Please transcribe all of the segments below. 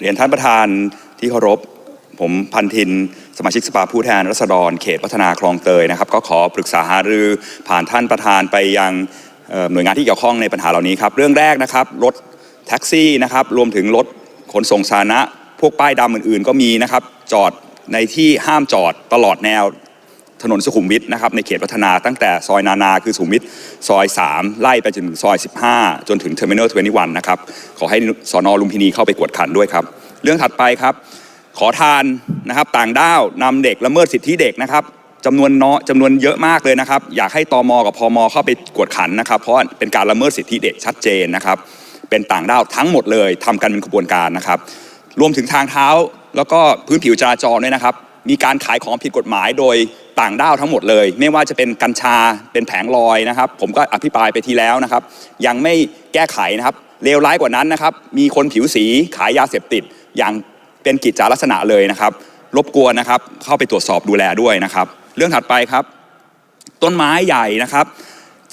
เรียนท่านประธานที่เคารพ ผมพันธิน สมาชิกสภาผู้แทนรัษฎร เขตพัฒนาคลองเตยนะครับ ก็ขอปรึกษาหารือผ่านท่านประธานไปยังหน่วยงานที่เกี่ยวข้องในปัญหาเหล่านี้ครับ เรื่องแรกนะครับรถแท็กซี่นะครับรวมถึงรถขนส่งสาธารณะพวกป้ายดำอื่นๆ ก็มีนะครับจอดในที่ห้ามจอดตลอดแนว ถนนสุขุมวิทนะครับในเขตพัฒนาตั้งแต่ซอยนานาคือสุขุมวิทซอย 3 ไล่ไปจนถึงซอย 15 จนถึงเทอร์มินอล21 นะครับ ขอให้สอนอลุมพินีเข้าไปกวดขันด้วยครับ เรื่องถัดไปครับ ขอทานนะครับต่างด้าวนำเด็กละเมิดสิทธิเด็กนะครับจำนวนน้อยจำนวนเยอะมากเลยนะครับ อยากให้ตมกับพมเข้าไปกวดขันนะครับ เพราะเป็นการละเมิดสิทธิเด็กชัดเจนนะครับ เป็นต่างด้าวทั้งหมดเลยทำกันเป็นขบวนการนะครับ รวมถึงทางเท้าแล้วก็พื้นผิวจราจรด้วยนะครับ มีการขายของผิดกฎหมายโดย ต่างด้าวทั้งหมดเลย ไม่ว่าจะเป็นกัญชาเป็นแผงลอยนะครับ ผมก็อภิปรายไปทีแล้วนะครับ ยังไม่แก้ไขนะครับเลวร้ายกว่านั้นนะครับ มีคนผิวสีขายยาเสพติด อย่างเป็นกิจจาลักษณะเลยนะครับ รบกวนนะครับ เข้าไปตรวจสอบดูแลด้วยนะครับ เรื่องถัดไปครับ ต้นไม้ใหญ่นะครับ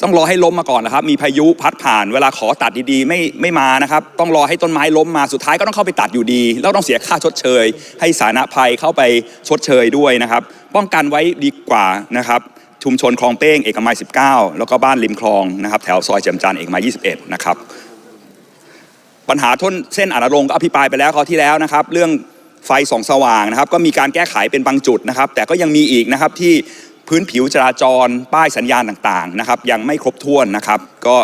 ต้องรอให้ล้มมาก่อนนะครับ มีพายุพัดผ่านเวลาขอตัดดีๆ ไม่ไม่มานะครับ ต้องรอให้ต้นไม้ล้มมาสุดท้ายก็ต้องเข้าไปตัดอยู่ดี แล้วต้องเสียค่าชดเชย ให้สาธารณภัยเข้าไปชดเชยด้วยนะครับ ป้องกันไว้ดีกว่านะครับ ชุมชนคลองเป้งเอกมัย 19 แล้วก็บ้านริมคลองนะครับ แถวซอยเจียมจันทร์เอกมัย 21 นะครับ ปัญหาท้นเส้นอนารงก็อภิปรายไปแล้วคราวที่แล้วนะครับ เรื่องไฟส่องสว่างนะครับ ก็มีการแก้ไขเป็นบางจุดนะครับ แต่ก็ยังมีอีกนะครับที่ พื้นผิวจราจร ป้ายสัญญาณต่างๆนะครับยังไม่ครบถ้วนนะครับ ก็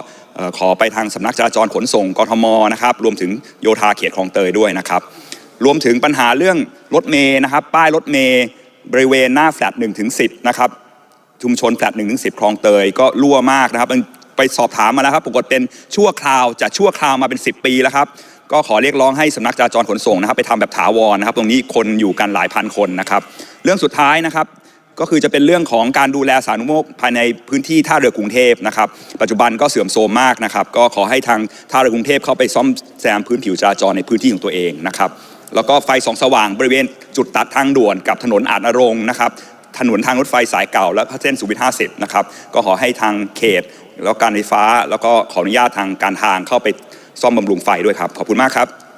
ขอไปทางสำนักจราจรขนส่งกทมนะครับรวมถึงโยธาเขตคลองเตยด้วยนะครับ รวมถึงปัญหาเรื่องรถเมย์นะครับ ป้ายรถเมย์บริเวณหน้าแฟลต1ถึง10นะครับชุมชนแฟลตหนึ่งถึงสิบคลองเตยก็รั่วมากนะครับไปสอบถามมาแล้วครับปรากฏเป็นชั่วคราวจะชั่วคราวมาเป็น 10 ปีแล้วครับก็ขอเรียกร้องให้สำนักจราจรขนส่งนะครับ ไปทำแบบถาวรนะครับ ตรงนี้คนอยู่กันหลายพันคนนะครับ เรื่องสุดท้ายนะครับ ก็คือจะเป็นเรื่องของการดูแลสาธารณูปโภคภายในพื้นที่ท่าเรือกรุงเทพนะครับปัจจุบันก็เสื่อมโทรมมากนะครับ ก็ขอให้ทางท่าเรือกรุงเทพเข้าไปซ่อมแซมพื้นผิวจราจรในพื้นที่ของตัวเองนะครับแล้วก็ไฟสองสว่างบริเวณจุดตัดทางด่วนกับถนนอาจนรงค์นะครับถนนทางรถไฟสายเก่าและเส้นสุวิท50นะครับก็ขอให้ทางเขต แล้วการไฟฟ้า แล้วก็ขออนุญาตทางการทางเข้าไปซ่อมบำรุงไฟด้วยครับขอบคุณมากครับ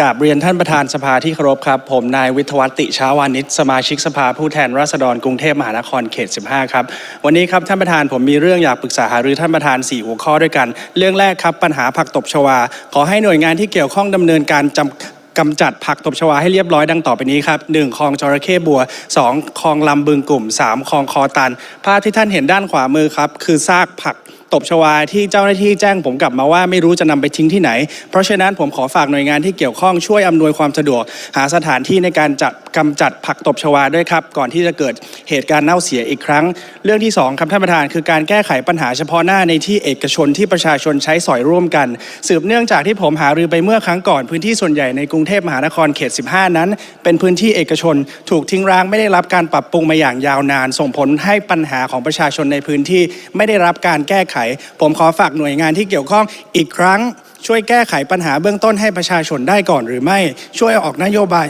กราบเรียนท่านประธานสภาที่เคารพครับ ผมนายวิทวัติช้าวานิชสมาชิกสภาผู้แทนราษฎรกรุงเทพมหานครเขต 15 ครับ วันนี้ครับท่านประธานผมมีเรื่องอยากปรึกษาหารือท่านประธาน 4 หัวข้อด้วยกัน เรื่องแรกครับปัญหาผักตบชวา ขอให้หน่วยงานที่เกี่ยวข้องดำเนินการจำกำจัดผักตบชวาให้เรียบร้อยดังต่อไปนี้ครับ 1. คลองจระเข้บัว 2. คลองลำบึงกลุ่ม 3. คลองคอตัน ภาพที่ท่านเห็นด้านขวามือครับ คือซากผัก ตบชวาที่เจ้าหน้าที่แจ้งผมกลับมาว่าไม่รู้จะนำไปทิ้งที่ไหน เพราะฉะนั้นผมขอฝากหน่วยงานที่เกี่ยวข้องช่วยอำนวยความสะดวก หาสถานที่ในการจัดกำจัดผักตบชวาด้วยครับ ก่อนที่จะเกิดเหตุการณ์เน่าเสียอีกครั้ง เรื่องที่สองครับท่านประธานคือการแก้ไขปัญหาเฉพาะหน้าในที่เอกชนที่ประชาชนใช้สอยร่วมกัน สืบเนื่องจากที่ผมหารือไปเมื่อครั้งก่อนพื้นที่ส่วนใหญ่ในกรุงเทพมหานครเขต 15 นั้น เป็นพื้นที่เอกชน ถูกทิ้งร้างไม่ได้รับการปรับปรุงมาอย่างยาวนาน ส่งผลให้ปัญหาของประชาชนในพื้นที่ไม่ได้รับการแก้ไขผมขอฝากหน่วยงานที่เกี่ยวข้องอีกครั้ง ช่วยแก้ไขปัญหาเบื้องต้นให้ประชาชนได้ก่อนหรือไม่ ช่วยออกนโยบาย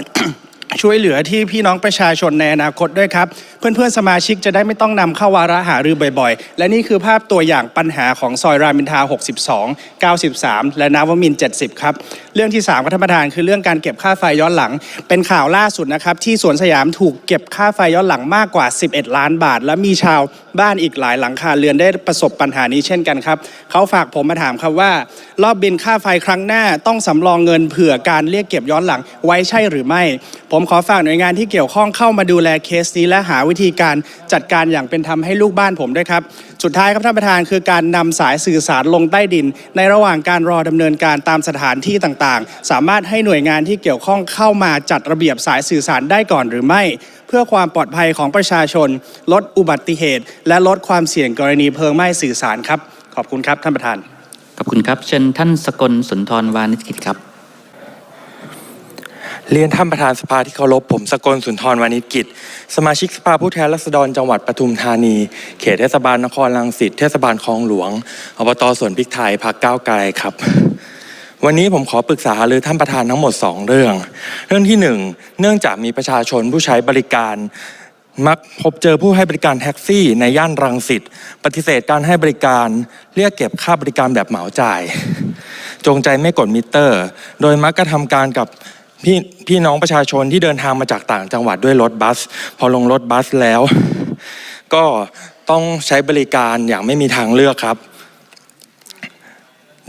ช่วยเหลือที่พี่น้องประชาชนในอนาคตด้วยครับ เพื่อนๆสมาชิกจะได้ไม่ต้องนำเข้าวาระหารือบ่อยๆ และนี่คือภาพตัวอย่างปัญหาของซอยรามอินทรา62 93 และนาวมิน 70 ครับ เรื่องที่3ครับท่านประธานคือเรื่องการเก็บค่าไฟย้อนหลัง เป็นข่าวล่าสุดนะครับ ที่สวนสยามถูกเก็บค่าไฟย้อนหลังมากกว่า 11 ล้านบาท และมีชาวบ้านอีกหลายหลังคาเรือนได้ประสบปัญหานี้เช่นกันครับเขาฝากผมมาถามครับว่า รอบบินค่าไฟครั้งหน้าต้องสำรองเงินเผื่อการเรียกเก็บย้อนหลังไว้ใช่หรือไม่ ผมขอฝากหน่วยงานที่เกี่ยวข้องเข้ามาดูแลเคสนี้และหาวิธีการจัดการอย่างเป็นธรรมให้ลูกบ้านผมด้วยครับ สุดท้ายครับท่านประธานคือการนำสายสื่อสารลงใต้ดิน ในระหว่างการรอดำเนินการตามสถานที่ต่างๆ สามารถให้หน่วยงานที่เกี่ยวข้องเข้ามาจัดระเบียบสายสื่อสารได้ก่อนหรือไม่ เพื่อความปลอดภัยของประชาชน ลดอุบัติเหตุ และลดความเสี่ยงกรณีเพลิงไหม้สื่อสารครับ ขอบคุณครับท่านประธานขอบคุณครับ เชิญท่านสกลสุนทรวานิชกิจครับ เรียนท่านประธานสภาที่เคารพผมสกลสุนทรวานิชกิจ สมาชิกสภาผู้แทนราษฎรจังหวัดปทุมธานี เขตเทศบาลนครรังสิตเทศบาลคลองหลวงอบตสวนพริกไทยพักก้าวไกลครับ วันนี้ผมขอปรึกษาหรือท่านประธานทั้งหมด 2 เรื่อง เรื่องที่ 1 เนื่องจากมีประชาชนผู้ใช้บริการมักพบเจอผู้ให้บริการแท็กซี่ในย่านรังสิตปฏิเสธการให้บริการ เรียกเก็บค่าบริการแบบเหมาจ่าย จงใจไม่กดมิเตอร์ โดยมักกระทำการกับ พี่พี่น้องประชาชนที่เดินทางมาจากต่างจังหวัดด้วยรถบัส พอลงรถบัสแล้ว ก็ต้องใช้บริการอย่างไม่มีทางเลือกครับ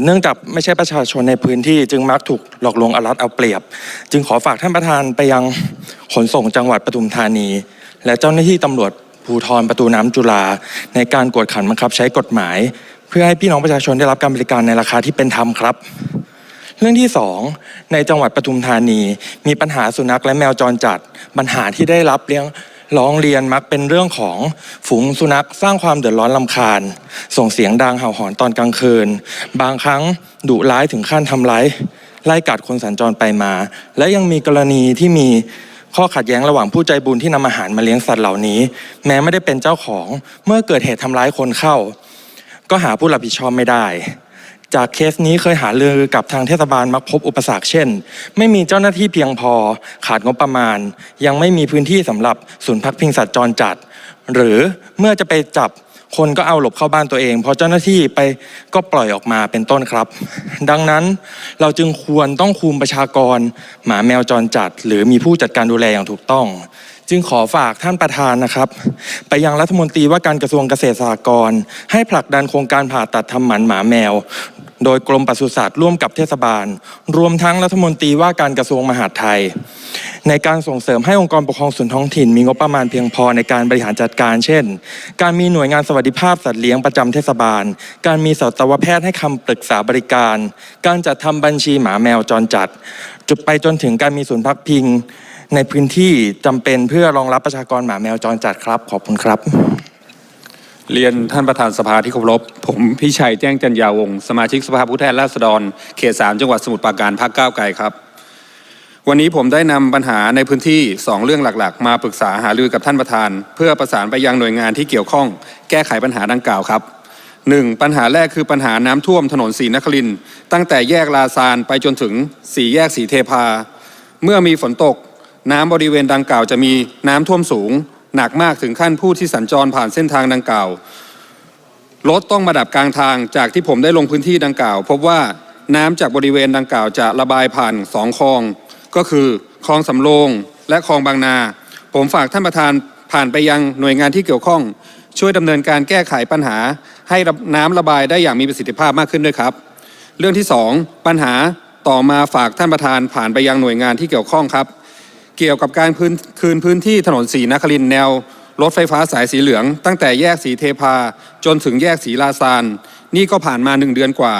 เนื่องจากไม่ใช่ประชาชนในพื้นที่จึงมักถูกหลอกลวงเอารัดเอาเปรียบ จึงขอฝากท่านประธานไปยังขนส่งจังหวัดปทุมธานี และเจ้าหน้าที่ตำรวจภูธรประตูน้ำจุฬาในการกวดขันบังคับ ใช้กฎหมาย เพื่อให้พี่น้องประชาชนได้รับการบริการในราคาที่เป็นธรรมครับ เรื่องที่สองในจังหวัดปทุมธานี มีปัญหาสุนัขและแมวจรจัด ปัญหาที่ได้รับเลี้ยงร้องเรียนมักเป็นเรื่องของฝูงสุนัขสร้างความเดือดร้อนลำคาญ ส่งเสียงดังเห่าหอนตอนกลางคืน บางครั้งดุร้ายถึงขั้นทำร้ายไล่กัดคนสัญจรไปมา และยังมีกรณีที่มีข้อขัดแย้งระหว่างผู้ใจบุญที่นำอาหารมาเลี้ยงสัตว์เหล่านี้ แม้ไม่ได้เป็นเจ้าของเมื่อเกิดเหตุทำร้ายคนเข้า ก็หาผู้รับผิดชอบไม่ได้ จากเคสนี้เคยหารือกับทางเทศบาลมักพบอุปสรรคเช่น ไม่มีเจ้าหน้าที่เพียงพอ ขาดงบประมาณ ยังไม่มีพื้นที่สำหรับศูนย์พักพิงสัตว์จรจัด หรือเมื่อจะไปจับคนก็เอาหลบเข้าบ้านตัวเองพอเจ้าหน้าที่ไปก็ปล่อยออกมาเป็นต้นครับ ดังนั้นเราจึงควรต้องคุมประชากร หมาแมวจรจัด หรือมีผู้จัดการดูแลอย่างถูกต้อง จึงขอฝากท่านประธานนะครับ ไปยังรัฐมนตรีว่าการกระทรวงเกษตรสหกรณ์ให้ผลักดันโครงการผ่าตัดทำหมันหมาแมว โดยกรมปศุสัตว์ร่วมกับเทศบาล รวมทั้งรัฐมนตรีว่าการกระทรวงมหาดไทย ในการส่งเสริมให้องค์กรปกครองส่วนท้องถิ่น มีงบประมาณเพียงพอในการบริหารจัดการ เช่น การมีหน่วยงานสวัสดิภาพสัตว์เลี้ยงประจำเทศบาล การมีสัตวแพทย์ให้คำปรึกษาบริการ การจัดทำบัญชีหมาแมวจรจัดจุดไปจนถึงการมีศูนย์พักพิง ในพื้นที่จำเป็นเพื่อรองรับประชากรหมาแมวจรจัดครับ ขอบคุณครับ เรียนท่านประธานสภาที่เคารพผมพิชัยแจ้งจันยาวงศ์สมาชิกสภาผู้แทนราษฎรเขตสามจังหวัดสมุทรปราการพรรคก้าวไกลครับ วันนี้ผมได้นำปัญหาในพื้นที่ 2 เรื่องหลักๆ มาปรึกษาหารือกับท่านประธาน เพื่อประสานไปยังหน่วยงานที่เกี่ยวข้องแก้ไขปัญหาดังกล่าวครับ 1. ปัญหาแรกคือปัญหาน้ำท่วมถนนศรีนครินทร์ตั้งแต่แยกลาซานไปจนถึงสี่แยกสีเทพา เมื่อมีฝนตก น้ำบริเวณดังกล่าวจะมีน้ำท่วมสูง หนักมากถึงขั้นผู้ที่สัญจรผ่านเส้นทางดังกล่าวรถต้องมาดับกลางทางจากที่ผมได้ลงพื้นที่ดังกล่าว พบว่าน้ำจากบริเวณดังกล่าวจะระบายผ่านสองคลอง ก็คือคลองสำโรงและคลองบางนา ผมฝากท่านประธานผ่านไปยังหน่วยงานที่เกี่ยวข้อง ช่วยดำเนินการแก้ไขปัญหา ให้น้ำระบายได้อย่างมีประสิทธิภาพมากขึ้นด้วยครับ เรื่องที่สองปัญหาต่อมาฝากท่านประธานผ่านไปยังหน่วยงานที่เกี่ยวข้องครับ เกี่ยวกับการพื้นคืนพื้นที่ถนนสีนครินแนว รถไฟฟ้าสายสีเหลือง ตั้งแต่แยกสีเทพา จนถึงแยกสีลาซาน นี่ก็ผ่านมาหนึ่งเดือนกว่า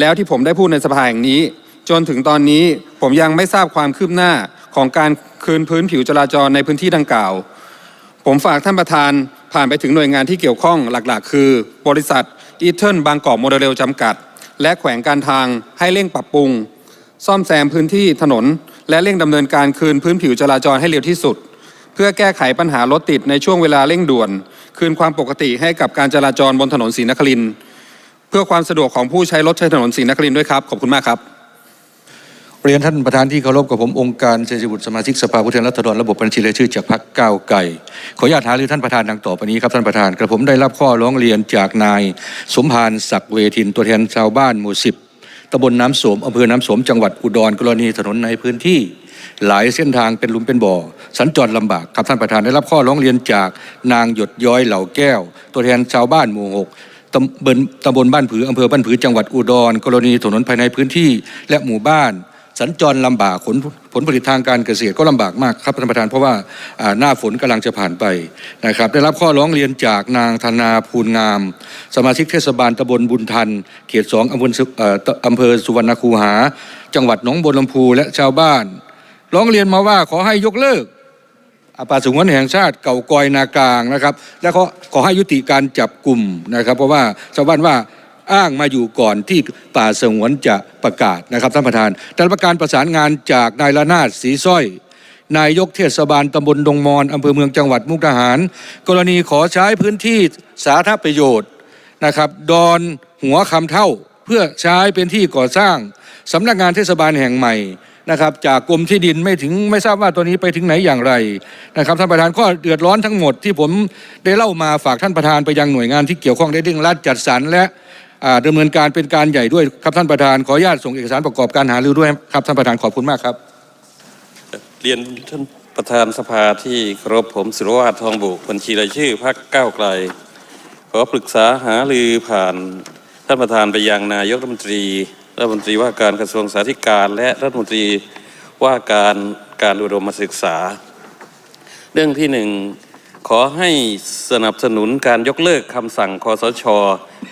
แล้วที่ผมได้พูดในสภาแห่งนี้ จนถึงตอนนี้ผมยังไม่ทราบความคืบหน้าของการคืนพื้นผิวจราจรในพื้นที่ดังกล่าว ผมฝากท่านประธานผ่านไปถึงหน่วยงานที่เกี่ยวข้องหลักๆ คือ บริษัทอีเทิลบางกอกโมเดลจำกัด และแขวงการทางให้เร่งปรับปรุง ซ่อมแซมพื้นที่ถนน และเร่งดำเนินการคืนพื้นผิวจราจรให้เร็วที่สุด เพื่อแก้ไขปัญหารถติดในช่วงเวลาเร่งด่วน คืนความปกติให้กับการจราจรบนถนนศรีนครินเพื่อความสะดวกของผู้ใช้รถใช้ถนนศรีนครินด้วยครับขอบคุณมากครับเรียนท่านประธานที่เคารพกับผมองค์การเศรษฐบุตรสมาชิกสภาผู้แทนราษฎรระบบบัญชีรายชื่อจากพรรคก้าวไก่ขออนุญาตหารือท่านประธานดังต่อไปนี้ครับท่านประธานกระผมได้รับข้อร้องเรียนจากนาย สมพานศักดิ์เวทินตัวแทนชาวบ้านหมู่สิบ ตำบลน้ำโสมอำเภอน้ำโสมจังหวัดอุดรกรณีถนนในพื้นที่ หลายเส้นทางเป็นลุมเป็นบ่อ สัญจรลำบากครับท่านประธานได้รับข้อร้องเรียนจากนางหยดย้อยเหล่าแก้ว ตัวแทนชาวบ้านหมู่หกตำบลตำบลบ้านผืออำเภอบ้านผือจังหวัดอุดรกรณีถนนภายในพื้นที่ และหมู่บ้าน สัญจรลำบากผลผลผลิตทางการเกษตรก็ลำบากมากครับท่านประธานเพราะว่าหน้าฝนกำลังจะผ่านไปนะครับ ได้รับข้อร้องเรียนจากนางธนาภูลงาม สมาชิกเทศบาลตำบลบุญทัน เขตสองอำเภอสุเอ่ออำเภอสุวรรณคูหา จังหวัดหนองบัวลำพูและชาวบ้าน ร้องเรียนมาว่าขอให้ยกเลิกอาป่าสงวนแห่งชาติเก่ากอยนากลางนะครับ และขอขอให้ยุติการจับกลุ่มนะครับ เพราะว่าชาวบ้านว่า อ้างมาอยู่ก่อนที่ป่าสงวนจะประกาศนะครับท่านประธานแต่ประการประสานงานจากนายละนาดสีสร้อย นายกเทศบาลตำบลดงมอนอำเภอเมืองจังหวัดมุกดาหาร กรณีขอใช้พื้นที่สาธารณประโยชน์นะครับ ดอนหัวคำเท่าเพื่อใช้เป็นที่ก่อสร้างสำนักงานเทศบาลแห่งใหม่นะครับจากกรมที่ดินไม่ถึงไม่ทราบว่าตัวนี้ไปถึงไหนอย่างไรนะครับท่านประธานก็เดือดร้อนทั้งหมดที่ผมได้เล่ามาฝากท่านประธานไปยังหน่วยงานที่เกี่ยวข้องได้เร่งรัดจัดสรรและ อ่าเนินการเป็นการใหญ่ด้วยครับท่านประธานขออนุญาตส่งเอกสารประกอบการหารือด้วยครับท่านประธานขอบคุณมากครับ เรียนท่านประธานสภาที่เคารพผมสุรวาททองบุบัญชีรายชื่อพรรคก้าวไกล ขอปรึกษาหารือผ่านท่านประธานไปยังนายกรัฐมนตรีรัฐมนตรีว่าการกระทรวงสาธารณสุขและรัฐมนตรีว่าการการอุดมศึกษา เรื่องที่หนึ่งขอให้สนับสนุนการยกเลิกคำสั่งคอสช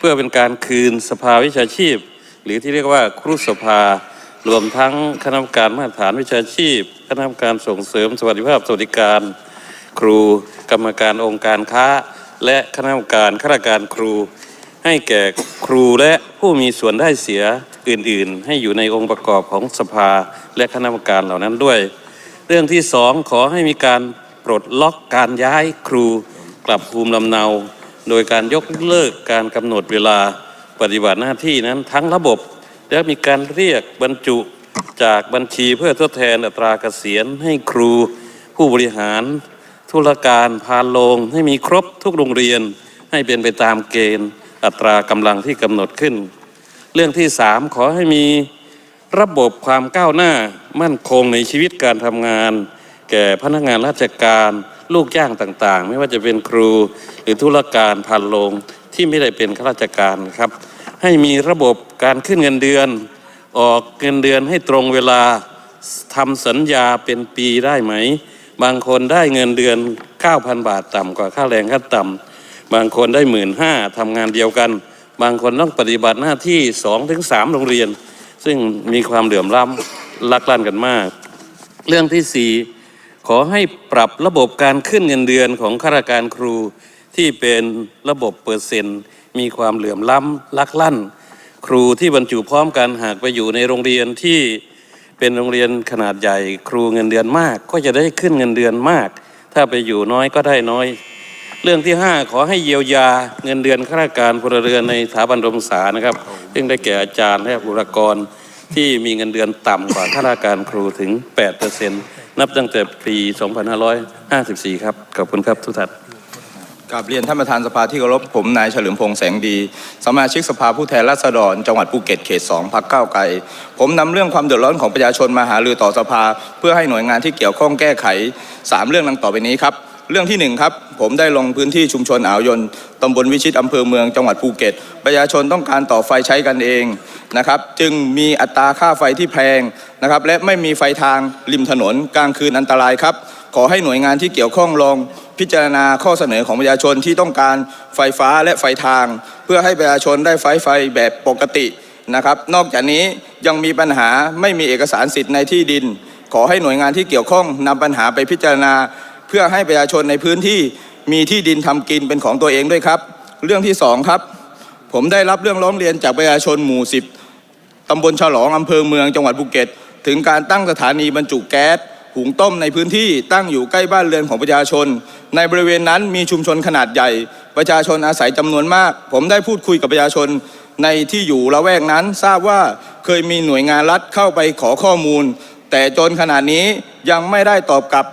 พื่อเป็นการคืนสภาวิชาชีพ หรือที่เรียกว่าครุสภา รวมทั้งคณะกรรมการมาตรฐานวิชาชีพ คณะกรรมการส่งเสริมสวัสดิภาพสวัสดิการ ครูกรรมการองค์การค้า และคณะกรรมการข้าราชการครู ให้แก่ครูและผู้มีส่วนได้เสียอื่น ๆ ให้อยู่ในองค์ประกอบของสภาและคณะกรรมการเหล่านั้นด้วย เรื่องที่สองขอให้มีการปลดล็อกการย้ายครูกลับภูมิลำเนา โดยการยกเลิกการกำหนดเวลาปฏิบัติหน้าที่นั้นทั้งระบบ และมีการเรียกบรรจุจากบัญชีเพื่อทดแทนอัตราเกษียณให้ครู ผู้บริหาร ธุรการพานโรงให้มีครบทุกโรงเรียน ให้เป็นไปตามเกณฑ์ อัตรากำลังที่กำหนดขึ้น เรื่องที่สามขอให้มีระบบความก้าวหน้ามั่นคงในชีวิตการทำงาน แก่พนักงานราชการ ลูกจ้างต่างๆ ไม่ว่าจะเป็นครูหรือธุรการพันโรงที่ไม่ได้เป็นข้าราชการครับ ให้มีระบบการขึ้นเงินเดือน ออกเงินเดือนให้ตรงเวลาทำสัญญาเป็นปีได้ไหม บางคนได้เงินเดือน 9,000 บาทต่ำกว่าค่าแรงขั้นต่ำบางคนได้หมื่นห้าทำงานเดียวกัน บางคนต้องปฏิบัติหน้าที่2-3ถึง3โรงเรียน ซึ่งมีความเหลื่อมล้ำลักลั่นกันมาก เรื่องที่สี่ ขอให้ปรับระบบการขึ้นเงินเดือนของข้าราชการครูที่เป็นระบบเปอร์เซ็นต์ มีความเหลื่อมล้ำลักลั่น ครูที่บรรจุพร้อมกันหากไปอยู่ในโรงเรียนที่เป็นโรงเรียนขนาดใหญ่ ครูเงินเดือนมาก ก็จะได้ขึ้นเงินเดือนมาก ถ้าไปอยู่น้อยก็ได้น้อย เรื่องที่ 5 ขอให้เยียวยาเงินเดือนข้าราชการพลเรือนในสถาบันรมศึกษานะครับซึ่งได้แก่อาจารย์และบุคลากรที่มีเงินเดือนต่ำกว่าข้าราชการครูถึง8% นับตั้งแต่ปี 2554 ครับ ขอบคุณครับทุกท่านกราบเรียนท่านประธานสภาที่เคารพผมนายเฉลิมพงษ์แสงดี สมาชิกสภาผู้แทนราษฎรจังหวัดภูเก็ตเขต2พักก้าวไกล ผมนำเรื่องความเดือดร้อนของประชาชนมาหารือต่อสภา เพื่อให้หน่วยงานที่เกี่ยวข้องแก้ไข 3 เรื่องดังต่อไปนี้ครับ เรื่องที่ 1 ครับ ผมได้ลงพื้นที่ชุมชนอ่าวยนต์ตำบลวิชิตอำเภอเมืองจังหวัดภูเก็ต ประชาชนต้องการต่อไฟใช้กันเองนะครับ จึงมีอัตราค่าไฟที่แพงนะครับ และไม่มีไฟทางริมถนนกลางคืนอันตรายครับ ขอให้หน่วยงานที่เกี่ยวข้องลองพิจารณาข้อเสนอของประชาชนที่ต้องการไฟฟ้าและไฟทาง เพื่อให้ประชาชนได้ไฟไฟแบบปกตินะครับ นอกจากนี้ยังมีปัญหาไม่มีเอกสารสิทธิ์ในที่ดิน ขอให้หน่วยงานที่เกี่ยวข้องนำปัญหาไปพิจารณา พื่อให้ประชาชนในพื้นที่มีที่ดินทำกินเป็นของตัวเองด้วยครับ เรื่องที่สองครับ ผมได้รับเรื่องร้องเรียนจากประชาชนหมู่สิบตำบลฉลองอำเภอเมืองจังหวัดภูเก็ต ถึงการตั้งสถานีบรรจุแก๊สหุงต้มในพื้นที่ตั้งอยู่ใกล้บ้านเรือนของประชาชน ในบริเวณนั้นมีชุมชนขนาดใหญ่ ประชาชนอาศัยจำนวนมาก ผมได้พูดคุยกับประชาชนในที่อยู่ละแวกนั้นทราบว่าเคยมีหน่วยงานรัฐเข้าไปขอข้อมูล แต่จนขณะนี้ยังไม่ได้ตอบกลับ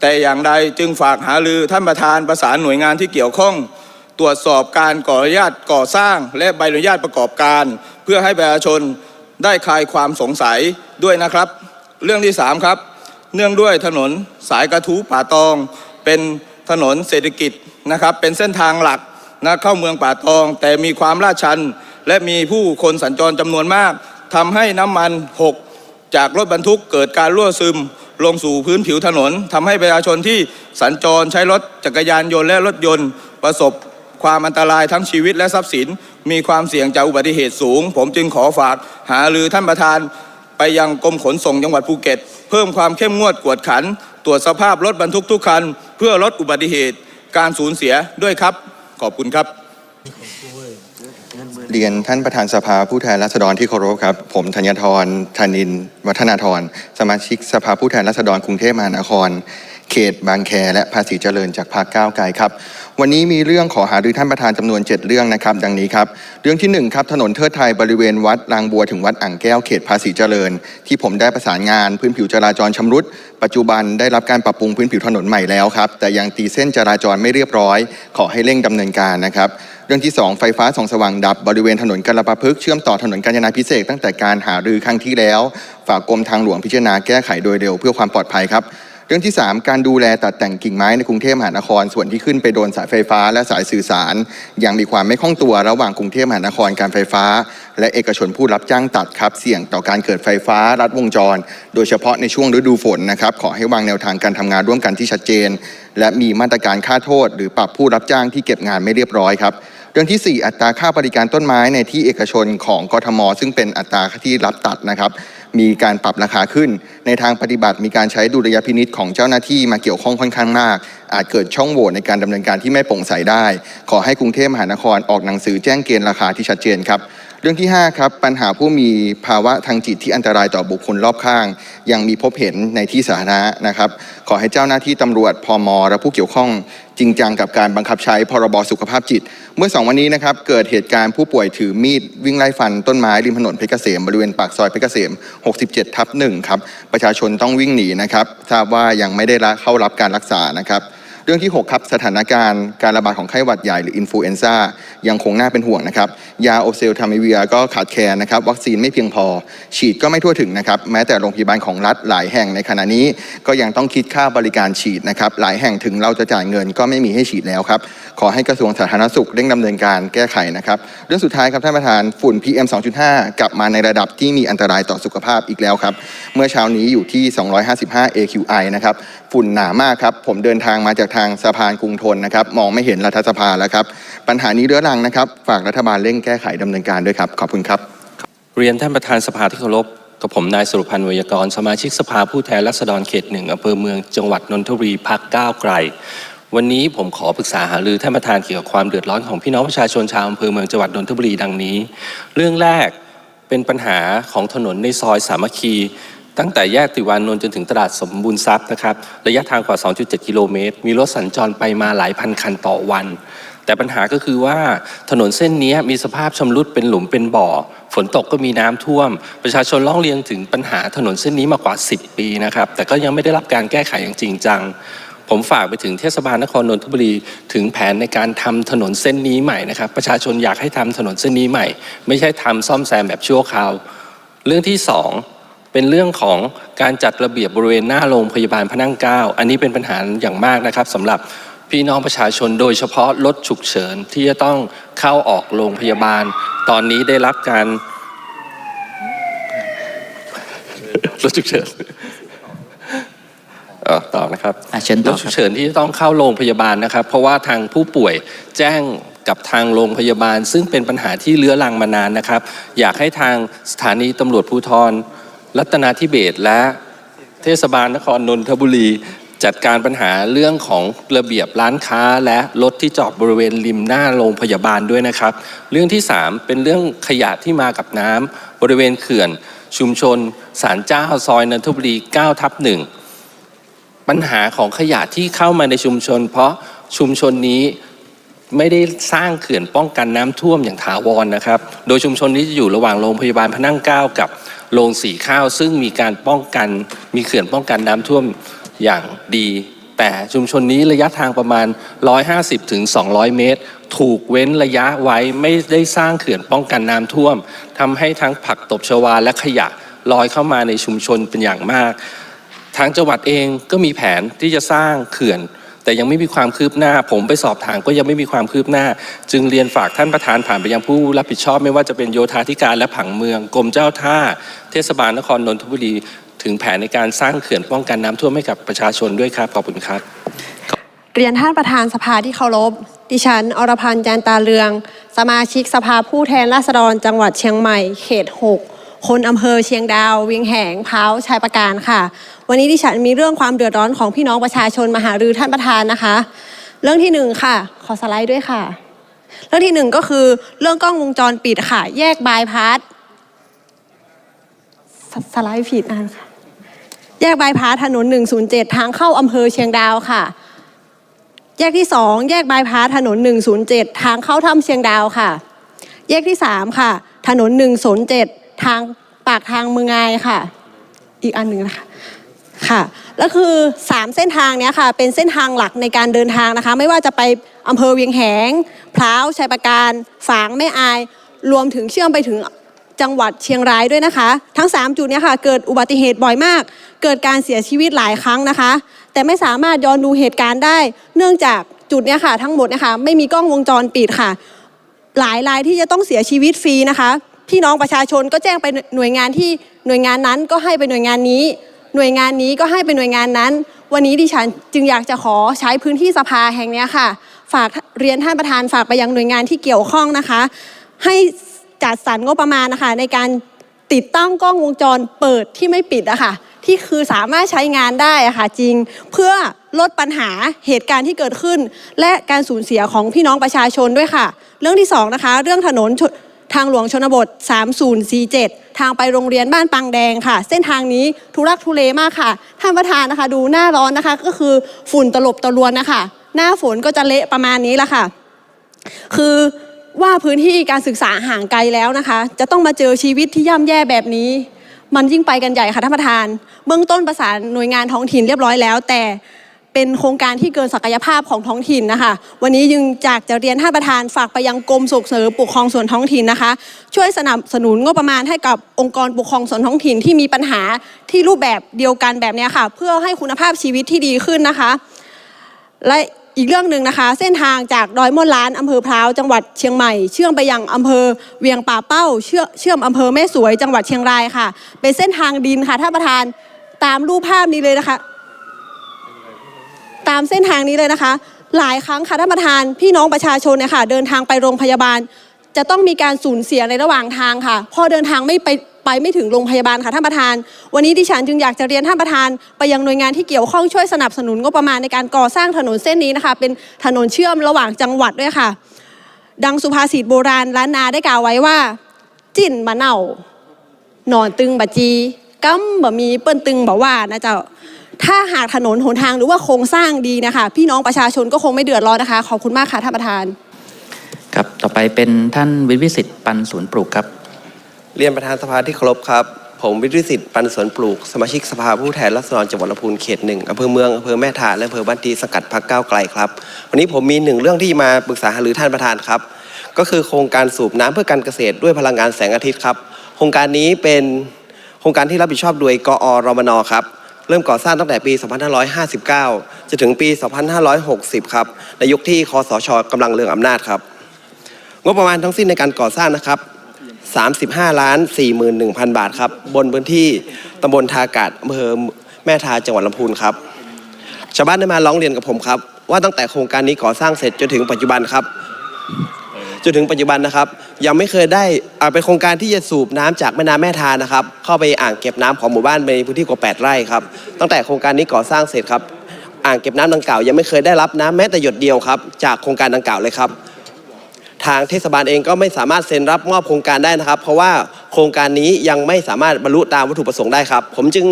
แต่อย่างใดจึงฝากหารือท่านประธานประสานหน่วยงานที่เกี่ยวข้อง ตรวจสอบการขออนุญาตก่อสร้าง และใบอนุญาตประกอบการ เพื่อให้ประชาชนได้คลายความสงสัยด้วยนะครับ เรื่องที่สามครับ เนื่องด้วยถนนสายกระทู้ป่าตอง เป็นถนนเศรษฐกิจนะครับ เป็นเส้นทางหลักนะเข้าเมืองป่าตอง แต่มีความลาดชัน และมีผู้คนสัญจรจำนวนมากทำให้น้ำมันหกจากรถบรรทุกเกิดการรั่วซึม ลงสู่พื้นผิวถนนทำให้ประชาชนที่สัญจรใช้รถจักรยานยนต์และรถยนต์ประสบความอันตรายทั้งชีวิตและทรัพย์สิน มีความเสี่ยงจากอุบัติเหตุสูง ผมจึงขอฝากหารือท่านประธานไปยังกรมขนส่งจังหวัดภูเก็ต เพิ่มความเข้มงวดกวดขัน ตรวจสภาพรถบรรทุกทุกคัน เพื่อลดอุบัติเหตุการสูญเสียด้วยครับ ขอบคุณครับ เรียนท่านประธานสภาผู้แทนราษฎรที่เคารพครับ ผมธัญทรธนิน วัฒนาธร สมาชิกสภาผู้แทนราษฎรกรุงเทพมหานคร เขตบางแคและภาษีเจริญจากพรรคก้าวไกลครับ วันนี้มีเรื่องขอหารือท่านประธานจำนวน 7 เรื่องนะครับ ดังนี้ครับ เรื่องที่1ครับถนนเทิดไทยบริเวณวัดรางบัวถึงวัดอ่างแก้วเขตภาษีเจริญ ที่ผมได้ประสานงานพื้นผิวจราจรชำรุด ปัจจุบันได้รับการปรับปรุงพื้นผิวถนนใหม่แล้วครับแต่ยังตีเส้นจราจรไม่เรียบร้อย ขอให้เร่งดำเนินการนะครับ เรื่องที่ 2 ไฟฟ้าส่องสว่างดับบริเวณถนนกาลปะพฤกษ์เชื่อมต่อถนนกาญจนาพิเศษตั้งแต่การหารือครั้งที่แล้ว ฝากกรมทางหลวงพิจารณาแก้ไขโดยเร็วเพื่อความปลอดภัยครับเรื่องที่ 3 การดูแลตัดแต่งกิ่งไม้ในกรุงเทพมหานคร ส่วนที่ขึ้นไปโดนสายไฟฟ้าและสายสื่อสาร ยังมีความไม่คล่องตัวระหว่างกรุงเทพมหานครการไฟฟ้า และเอกชนผู้รับจ้างตัดครับ เสี่ยงต่อการเกิดไฟฟ้ารัดวงจร โดยเฉพาะในช่วงฤดูฝนนะครับขอให้วางแนวทางการทำงานร่วมกันที่ชัดเจน และมีมาตรการค่าโทษ หรือปรับผู้รับจ้างที่เก็บงานไม่เรียบร้อยครับ รื่องที่ 4 อัตราค่าบริการต้นไม้ในที่เอกชนของกทม ซึ่งเป็นอัตราที่รับตัดนะครับ มีการปรับราคาขึ้น ในทางปฏิบัติมีการใช้ดุลยพินิษของเจ้าหน้าที่มาเกี่ยวข้องค่อนข้างมาก อาจเกิดช่องโหว่ในการดำเนินการที่ไม่โปร่งใสได้ ขอให้กรุงเทพมหานครออกหนังสือแจ้งเกณฑ์ราคาที่ชัดเจนครับ รื่องที่5ครับปัญหาผู้มีภาวะทางจิตที่อันตรายต่อบุคคลรอบข้าง ยังมีพบเห็นในที่สาธารณะนะครับ ขอให้เจ้าหน้าที่ตำรวจพมและผู้เกี่ยวข้องจริงจังกับการบังคับใช้พรบสุขภาพจิต เมื่อสองวันนี้นะครับเกิดเหตุการณ์ผู้ป่วยถือมีดวิ่งไล่ฟันต้นไม้ริมถนนเพชรเกษมบริเวณปากซอยเพชรเกษม 67 ทับ1ครับประชาชนต้องวิ่งหนีนะครับทราบว่ายังไม่ได้เข้ารับการรักษานะครับ เรื่องที่ 6 ครับ สถานการณ์การระบาดของไข้หวัดใหญ่หรืออินฟลูเอนซ่ายังคงน่าเป็นห่วงนะครับ ยาโอเซลทามิเวียก็ขาดแคลนนะครับ วัคซีนไม่เพียงพอ ฉีดก็ไม่ทั่วถึงนะครับ แม้แต่โรงพยาบาลของรัฐหลายแห่งในขณะนี้ ก็ยังต้องคิดค่าบริการฉีดนะครับ หลายแห่งถึงเราจะจ่ายเงินก็ไม่มีให้ฉีดแล้วครับ ขอให้กระทรวงสาธารณสุขเร่งดำเนินการแก้ไขนะครับ เรื่องสุดท้ายครับท่านประธานฝุ่น PM 2.5 กลับมาในระดับที่มีอันตรายต่อสุขภาพอีกแล้วครับ เมื่อเช้านี้อยู่ที่ 255 AQI นะครับ ฝุ่นหนามากครับ ผมเดินทางมาจากทางสะพานกรุงทนนะครับมองไม่เห็นรัฐสภาแล้วครับ ปัญหานี้เรื้อรังนะครับ ฝากรัฐบาลเร่งแก้ไขดำเนินการด้วยครับ ขอบคุณครับ เรียนท่านประธานสภาที่เคารพกับผมนายสุรพันธ์วยากร สมาชิกสภาผู้แทนราษฎรเขตหนึ่งอำเภอเมืองจังหวัดนนทบุรีพักก้าวไกล วันนี้ผมขอปรึกษาหารือท่านประธานเกี่ยวกับความเดือดร้อนของพี่น้องประชาชนชาวอำเภอเมืองจังหวัดนนทบุรีดังนี้ เรื่องแรกเป็นปัญหาของถนนในซอยสามัคคี ตั้งแต่แยกติวานนท์จนถึงตลาดสมบูรณ์ทรัพย์นะครับระยะทางกว่า 2.7 กิโลเมตร มีรถสัญจรไปมาหลายพันคันต่อวัน แต่ปัญหาก็คือว่าถนนเส้นนี้มีสภาพชำรุดเป็นหลุมเป็นบ่อ ฝนตกก็มีน้ำท่วม ประชาชนร้องเรียนถึงปัญหาถนนเส้นนี้มากว่า 10 ปีนะครับแต่ก็ยังไม่ได้รับการแก้ไขอย่างจริงจังผมฝากไปถึงเทศบาลนครนนทบุรีถึงแผนในการทำถนนเส้นนี้ใหม่นะครับ ประชาชนอยากให้ทำถนนเส้นนี้ใหม่ ไม่ใช่ทำซ่อมแซมแบบชั่วคราว เรื่องที่สอง เป็นเรื่องของการจัดระเบียบบริเวณหน้าโรงพยาบาลพระนั่งเกล้าอันนี้เป็นปัญหาอย่างมากนะครับสำหรับพี่น้องประชาชนโดยเฉพาะรถฉุกเฉินที่จะต้องเข้าออกโรงพยาบาล ตอนนี้ได้รับการรถฉุกเฉินเออต่อนะครับอะเชิญรต่อถคฉุรักบเฉินที่จะต้องเข้าโรงพยาบาลนะครับ เพราะว่าทางผู้ป่วยแจ้งกับทางโรงพยาบาล ซึ่งเป็นปัญหาที่เลื้อรังมานานนะครับ อยากให้ทางสถานีตำรวจภูธร รัตนาธิเบศและเทศบาลนครนนทบุรี จัดการปัญหาเรื่องของระเบียบร้านค้าและรถที่จอดบริเวณริมหน้าโรงพยาบาลด้วยนะครับ เรื่องที่ 3 เป็นเรื่องขยะที่มากับน้ำบริเวณเขื่อน ชุมชนศาลเจ้าซอยนนทบุรี9ทับหนึ่งปัญหาของขยะที่เข้ามาในชุมชน เพราะชุมชนนี้ไม่ได้สร้างเขื่อนป้องกันน้ำท่วมอย่างถาวรนะครับ โดยชุมชนนี้จะอยู่ระหว่างโรงพยาบาลพระนั่งเก้ากับ โรงสีข้าว ซึ่งมีการป้องกัน มีเขื่อนป้องกันน้ำท่วมอย่างดี แต่ชุมชนนี้ระยะทางประมาณ 150ถึงเมตร ถูกเว้นระยะไว้ไม่ได้สร้างเขื่อนป้องกันน้ำท่วมทำให้ทั้งผักตบชวาและขยะลอยเข้ามาในชุมชนเป็นอย่างมาก ทางจังหวัดเองก็มีแผนที่จะสร้างเขื่อน แต่ยังไม่มีความคืบหน้า ผมไปสอบถามก็ยังไม่มีความคืบหน้า จึงเรียนฝากท่านประธานผ่านไปยังผู้รับผิดชอบไม่ว่าจะเป็นโยธาธิการและผังเมืองกรมเจ้าท่า เทศบาลนครนนทบุรี ถึงแผนในการสร้างเขื่อนป้องกันน้ำท่วมให้กับประชาชนด้วยครับขอบคุณครับ เรียนท่านประธานสภาที่เคารพ ดิฉัน อรพันธ์จันตาเรือง สมาชิกสภาผู้แทนราษฎรจังหวัดเชียงใหม่ เขต 6 คนอำเภอเชียงดาว เวียงแหงพร้าวชายประการค่ะ วันนี้ดิฉันมีเรื่องความเดือดร้อนของพี่น้องประชาชนมาหารือท่านประธานนะคะ เรื่องที่หนึ่งค่ะ ขอสไลด์ด้วยค่ะ เรื่องที่หนึ่งก็คือเรื่องกล้องวงจรปิดค่ะ แยกบายพาสสสไลด์ผิดอันค่ะ แยกบายพาสถนน 107 ทางเข้าอำเภอเชียงดาวค่ะ แยกที่ 2 แยกบายพาสถนน 107 ทางเข้าถ้ำเชียงดาวค่ะ แยกที่ 3 ค่ะ ถนน 107 ทางปากทางเมืองไงค่ะ อีกอันหนึ่งนะคะ ค่ะแล้วคือ 3 เส้นทางเนี้ยค่ะ เป็นเส้นทางหลักในการเดินทางนะคะ ไม่ว่าจะไปอำเภอเวียงแหงพร้าวชัยประการฝางแม่อาย รวมถึงเชื่อมไปถึงจังหวัดเชียงรายด้วยนะคะ ทั้ง 3 จุดเนี้ยค่ะ เกิดอุบัติเหตุบ่อยมาก เกิดการเสียชีวิตหลายครั้งนะคะ แต่ไม่สามารถย้อนดูเหตุการณ์ได้ เนื่องจากจุดเนี้ยค่ะ ทั้งหมดนะคะไม่มีกล้องวงจรปิดค่ะ หลายรายที่จะต้องเสียชีวิตฟรีนะคะ พี่น้องประชาชนก็แจ้งไปหน่วยงานที่หน่วยงานนั้นก็ให้ไปหน่วยงานนี้ หน่วยงานนี้ก็ให้ไปหน่วยงานนั้น วันนี้ดิฉันจึงอยากจะขอใช้พื้นที่สภาแห่งนี้ค่ะ ฝากเรียนท่านประธานฝากไปยังหน่วยงานที่เกี่ยวข้องนะคะ ให้จัดสรรงบประมาณนะคะ ในการติดตั้งกล้องวงจรเปิดที่ไม่ปิดอะค่ะที่คือสามารถใช้งานได้อะค่ะจริง เพื่อลดปัญหาเหตุการณ์ที่เกิดขึ้น และการสูญเสียของพี่น้องประชาชนด้วยค่ะ เรื่องที่สองนะคะเรื่องถนนชน ทางหลวงชนบท 3047 ทางไปโรงเรียนบ้านปังแดงค่ะ เส้นทางนี้ทุรักทุเลมากค่ะ ท่านประธานนะคะ ดูหน้าร้อนนะคะ ก็คือฝุ่นตลบตะลวนนะคะ หน้าฝนก็จะเละประมาณนี้ละค่ะ คือว่าพื้นที่การศึกษาห่างไกลแล้วนะคะ จะต้องมาเจอชีวิตที่ย่ำแย่แบบนี้ มันยิ่งไปกันใหญ่ค่ะท่านประธาน เบื้องต้นประสานหน่วยงานท้องถิ่นเรียบร้อยแล้ว แต่ เป็นโครงการที่เกินศักยภาพของท้องถิ่นนะคะ วันนี้ยังจากจะเรียนท่านประธานฝากไปยังกรมส่งเสริมปกครองส่วนท้องถิ่นนะคะ ช่วยสนับสนุนงบประมาณให้กับองค์กรปกครองส่วนท้องถิ่นที่มีปัญหาที่รูปแบบเดียวกันแบบนี้ค่ะ เพื่อให้คุณภาพชีวิตที่ดีขึ้นนะคะ และอีกเรื่องหนึ่งนะคะ เส้นทางจากดอยม่อนล้านอำเภอพร้าวจังหวัดเชียงใหม่ เชื่อมไปยังอำเภอเวียงป่าเป้า เชื่อเชื่อมอำเภอแม่สวยจังหวัดเชียงรายค่ะ เป็นเส้นทางดินค่ะท่านประธานตามรูปภาพนี้เลยนะคะ ตามเส้นทางนี้เลยนะคะ หลายครั้งค่ะท่านประธานพี่น้องประชาชนเนี่ยค่ะเดินทางไปโรงพยาบาล จะต้องมีการสูญเสียในระหว่างทางค่ะ พอเดินทางไม่ไปไปไม่ถึงโรงพยาบาลค่ะท่านประธาน วันนี้ดิฉันจึงอยากจะเรียนท่านประธาน ไปยังหน่วยงานที่เกี่ยวข้องช่วยสนับสนุนงบประมาณในการก่อสร้างถนนเส้นนี้นะคะ เป็นถนนเชื่อมระหว่างจังหวัดด้วยค่ะ ดังสุภาษิตโบราณล้านนาได้กล่าวไว้ว่า จิ้นมะเน่านอนตึงบะจีกัมบะมีเปิ้นตึงบะว่านะเจ้า ถ้าหากถนนหนทางหรือว่าโครงสร้างดีนะคะ พี่น้องประชาชนก็คงไม่เดือดร้อนนะคะ ขอบคุณมากค่ะท่านประธาน ครับ ต่อไปเป็นท่านวิทย์วิสิตปันศูนย์ปลูกครับ เรียนประธานสภาที่เคารพครับ ผมวิทย์วิสิตปันสวนปลูก สมาชิกสภาผู้แทนราษฎรจังหวัดลำพูนเขตหนึ่งอำเภอเมืองอำเภอแม่ทาและอำเภอบ้านทีสกัดพักก้าวไกลครับ วันนี้ผมมีหนึ่งเรื่องที่มาปรึกษาหารือท่านประธานครับ ก็คือโครงการสูบน้ำเพื่อการเกษตรด้วยพลังงานแสงอาทิตย์ครับ โครงการนี้เป็นโครงการที่รับผิดชอบโดยกอรมนครับ เริ่มก่อสร้างตั้งแต่ปี 2559จะถึงปี 2560 ครับ ในยุคที่คอสชกำลังเรืองอำนาจครับ งบประมาณทั้งสิ้นในการก่อสร้างนะครับ 35ล้าน41,000 บาทครับ บนพื้นที่ตำบลทากาศอำเภอแม่ทาจังหวัดลำพูนครับ ชาวบ้านได้มาร้องเรียนกับผมครับ ว่าตั้งแต่โครงการนี้ก่อสร้างเสร็จจนถึงปัจจุบันครับ จนถึงปัจจุบันนะครับ ยังไม่เคยได้อ่าเป็นโครงการที่จะสูบน้ำจากแม่น้ำแม่ทานะครับ เข้าไปอ่างเก็บน้ำของหมู่บ้านในพื้นที่กว่า 8 ไร่ครับ ตั้งแต่โครงการนี้ก่อสร้างเสร็จครับ อ่างเก็บน้ำดังกล่าวยังไม่เคยได้รับน้ำแม้แต่หยดเดียวครับ จากโครงการดังกล่าวเลยครับ ทางเทศบาลเองก็ไม่สามารถเซ็นรับมอบโครงการได้นะครับ เพราะว่าโครงการนี้ยังไม่สามารถบรรลุตามวัตถุประสงค์ได้ครับ ผมจึง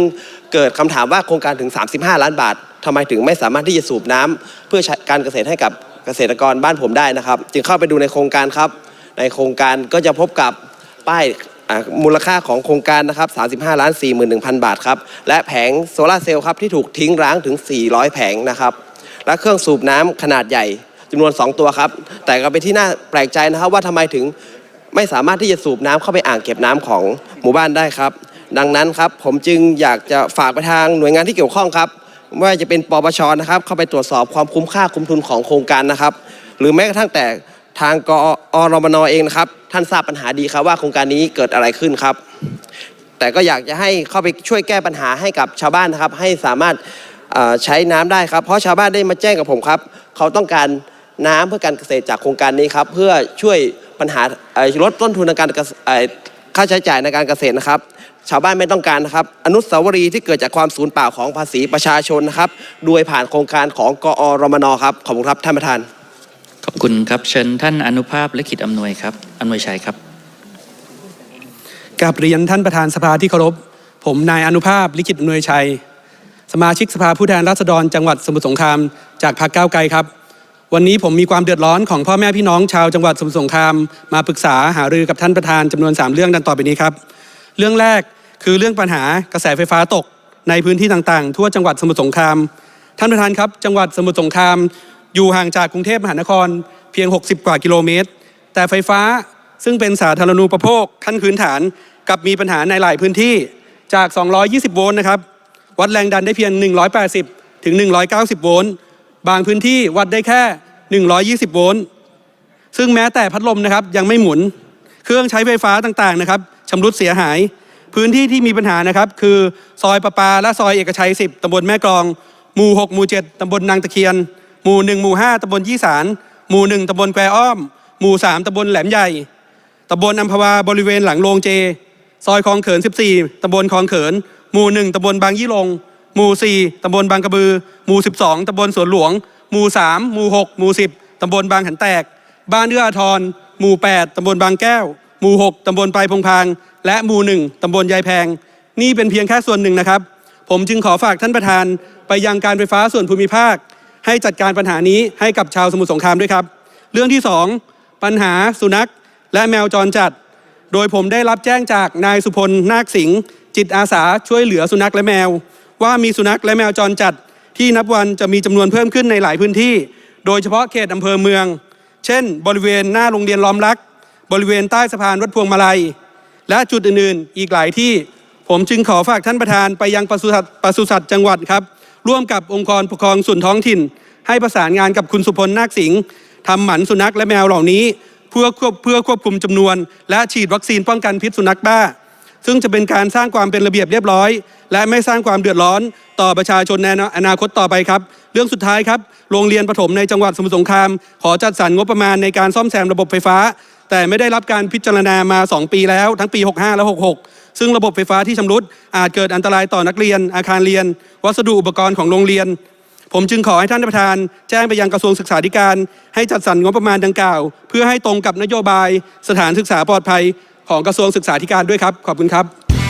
เกิดคำถามว่าโครงการถึง 35 ล้านบาททำไมถึงไม่สามารถที่จะสูบน้ำเพื่อใช้การเกษตรให้กับ เกษตรกรบ้านผมได้นะครับ จึงเข้าไปดูในโครงการครับ ในโครงการก็จะพบกับป้ายมูลค่าของโครงการนะครับ 35ล้าน41,000 บาทครับ และแผงโซลาร์เซลล์ครับที่ถูกทิ้งร้างถึง 400 แผงนะครับ และเครื่องสูบน้ำขนาดใหญ่จำนวน 2 ตัวครับ แต่ก็เป็นที่น่าแปลกใจนะครับ ว่าทำไมถึงไม่สามารถที่จะสูบน้ำเข้าไปอ่างเก็บน้ำของหมู่บ้านได้ครับ ดังนั้นครับผมจึงอยากจะฝากไปทางหน่วยงานที่เกี่ยวข้องครับ ไม่ว่าจะเป็นปปชนะครับ เข้าไปตรวจสอบความคุ้มค่าคุ้มทุนของโครงการนะครับ หรือแม้กระทั่งแต่ทางกอรมนเองนะครับ ท่านทราบปัญหาดีครับว่าโครงการนี้เกิดอะไรขึ้นครับ แต่ก็อยากจะให้เข้าไปช่วยแก้ปัญหาให้กับชาวบ้านนะครับ ให้สามารถใช้น้ำได้ครับ เพราะชาวบ้านได้มาแจ้งกับผมครับ เขาต้องการน้ำเพื่อการเกษตรจากโครงการนี้ครับเพื่อช่วยปัญหาลดต้นทุนในการค่าใช้จ่ายในการเกษตรนะครับ ชาวบ้านไม่ต้องการนะครับ อนุสาวรีย์ที่เกิดจากความสูญเปล่าของภาษีประชาชนนะครับ โดยผ่านโครงการของกอรมนครับ ขอบคุณครับท่านประธาน ขอบคุณครับ เชิญท่านอนุภาพลิขิตอำนวยครับอำนวยชัยครับกับเรียนท่านประธานสภาที่เคารพ ผมนายอนุภาพลิขิตอำนวยชัย สมาชิกสภาผู้แทนราษฎรจังหวัดสมุทรสงครามจากพรรคก้าวไกลครับ วันนี้ผมมีความเดือดร้อนของพ่อแม่พี่น้องชาวจังหวัดสมุทรสงครามมาปรึกษาหารือกับท่านประธานจำนวน 3 เรื่องดังต่อไปนี้ครับ เรื่องแรก คือเรื่องปัญหากระแสไฟฟ้าตกในพื้นที่ต่างๆ ทั่วจังหวัดสมุทรสงคราม ท่านประธานครับ จังหวัดสมุทรสงคราม อยู่ห่างจากกรุงเทพมหานครเพียง 60 กว่ากิโลเมตร แต่ไฟฟ้าซึ่งเป็นสาธารณูปโภคขั้นพื้นฐานกับมีปัญหาในหลายพื้นที่จาก 220 โวลต์นะครับ วัดแรงดันได้เพียง 180 ถึง 190 โวลต์ บางพื้นที่วัดได้แค่ 120 โวลต์ ซึ่งแม้แต่พัดลมนะครับยังไม่หมุน เครื่องใช้ไฟฟ้าต่างๆนะครับชำรุดเสียหาย พื้นที่ที่มีปัญหานะครับ คือซอยประปาและซอยเอกชัย 10ตำบลแม่กลอง หมู่ 6 หมู่ 7ตำบลนางตะเคียน หมู่ 1 หมู่ 5ตำบลยี่สาร หมู่ 1ตำบลแควอ้อม หมู่ 3ตำบลแหลมใหญ่ตำบลอัมพวาบริเวณหลังโรงเจ ซอยคลองเขิน 14ตำบลคลองเขิน หมู่ 1ตำบลบางยี่ลง หมู่ 4ตำบลบางกระบือ หมู่ 12ตำบลสวนหลวง หมู่ 3 หมู่ 6 หมู่ 10ตำบลบางขันแตก บ้านเอื้ออาทร หมู่ 8ตำบลบางแก้ว หมู่ 6 ตำบลปลายพงพาง และหมู่ 1 ตำบลยายแพง นี่เป็นเพียงแค่ส่วนหนึ่งนะครับ ผมจึงขอฝากท่านประธานไปยังการไฟฟ้าส่วนภูมิภาค ให้จัดการปัญหานี้ให้กับชาวสมุทรสงครามด้วยครับ เรื่องที่ 2 ปัญหาสุนัข และแมวจรจัด โดยผมได้รับแจ้งจากนายสุพลนาคสิงห์จิตอาสาช่วยเหลือสุนัขและแมว ว่ามีสุนัขและแมวจรจัด ที่นับวันจะมีจำนวนเพิ่มขึ้นในหลายพื้นที่ โดยเฉพาะเขตอำเภอเมือง เช่น บริเวณหน้าโรงเรียนล้อมรัก บริเวณใต้สะพานวัดพวงมาลัย และจุดอื่นๆ อีกหลายที่ผมจึงขอฝากท่านประธานไปยังปศุสัตว์ปศุสัตว์จังหวัดครับ ร่วมกับองค์กรปกครองส่วนท้องถิ่น ให้ประสานงานกับคุณสุพลนาคสิงห์ทำหมันสุนัขและแมวเหล่านี้ เพื่อควบเพื่อควบคุมจำนวน และฉีดวัคซีนป้องกันพิษสุนัขบ้า ซึ่งจะเป็นการสร้างความเป็นระเบียบเรียบร้อย และไม่สร้างความเดือดร้อนต่อประชาชนในอนาคตต่อไปครับ เรื่องสุดท้ายครับ โรงเรียนประถมในจังหวัดสมุทรสงคราม ขอจัดสรรงบประมาณในการซ่อมแซมระบบไฟฟ้า แต่ไม่ได้รับการพิจารณามา 2 ปีแล้วทั้งปี 65 และ 66 ซึ่งระบบไฟฟ้าที่ชำรุดอาจเกิดอันตรายต่อนักเรียน อาคารเรียน วัสดุอุปกรณ์ของโรงเรียน ผมจึงขอให้ท่านประธาน แจ้งไปยังกระทรวงศึกษาธิการ ให้จัดสรรงบประมาณดังกล่าว เพื่อให้ตรงกับนโยบาย สถานศึกษาปลอดภัยของกระทรวงศึกษาธิการด้วยครับขอบคุณครับ